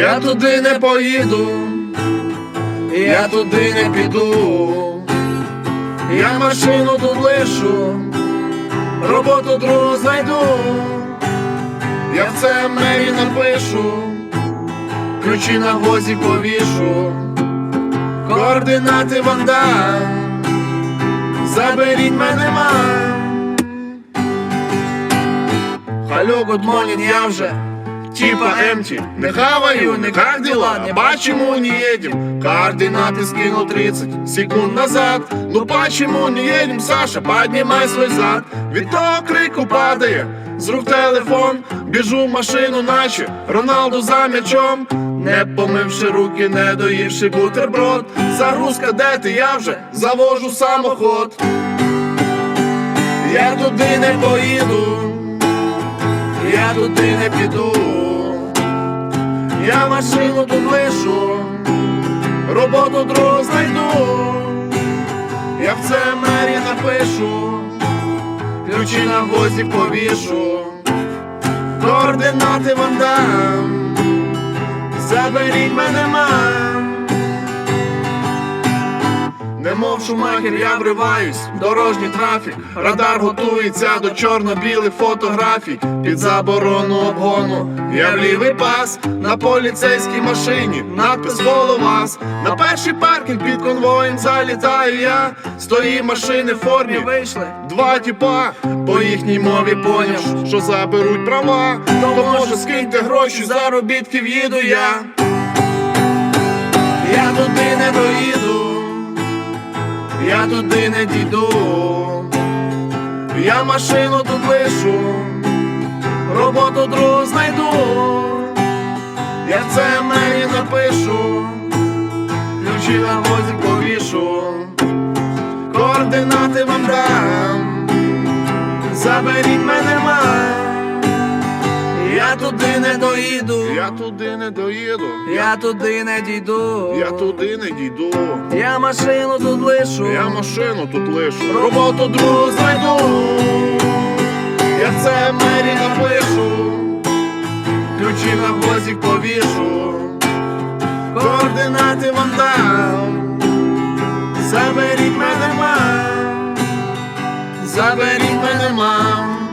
Я туди не поїду, я туди не піду, я машину тут лишу, роботу другу знайду, я в це мері напишу, ключі на гвозді повішу, координати вам заберіть мене мам. Алло, good я вже Типа эмти, не хаваю, не как дела, не почему не едем? Координаты скинул 30 секунд назад. Ну почему не едем, Саша, поднимай свой зад. Від того крику падає, з рук телефон. Біжу в машину, наче Роналду за м'ячом. Не помивши руки, не доївши бутерброд. Загрузка, де ти, я вже завожу самоход. Я туди не поїду. Я туди не піду, я машину тут лишу, роботу другу знайду, я в це мері напишу, ключі на возі повішу, координати вам дам, заберіть мене мам. Шумахер, я вриваюсь, дорожній трафік, радар готується до чорно-білих фотографій, під заборону обгону, я в лівий пас, на поліцейській машині, надпис вас на перший паркінг під конвоєм залітаю я, з тої машини в формі вийшли два тіпа, по їхній мові поняв, що заберуть права, то може скиньте гроші, заробітків їду я, я туди не доїду я туди не дійду, я машину тут лишу, роботу другу знайду, я це мері напишу, ключі на возі повішу, координати вам дам, заберіть мене мам. Туди не доїду, Я туди не доїду, я туди не дійду, я туди не дійду, я машину тут лишу. я машину тут лишу. роботу другу знайду, я це мері напишу, ключі на гвоздик повішу, координати вам дам, заберіть мене мам, заберіть мене мам.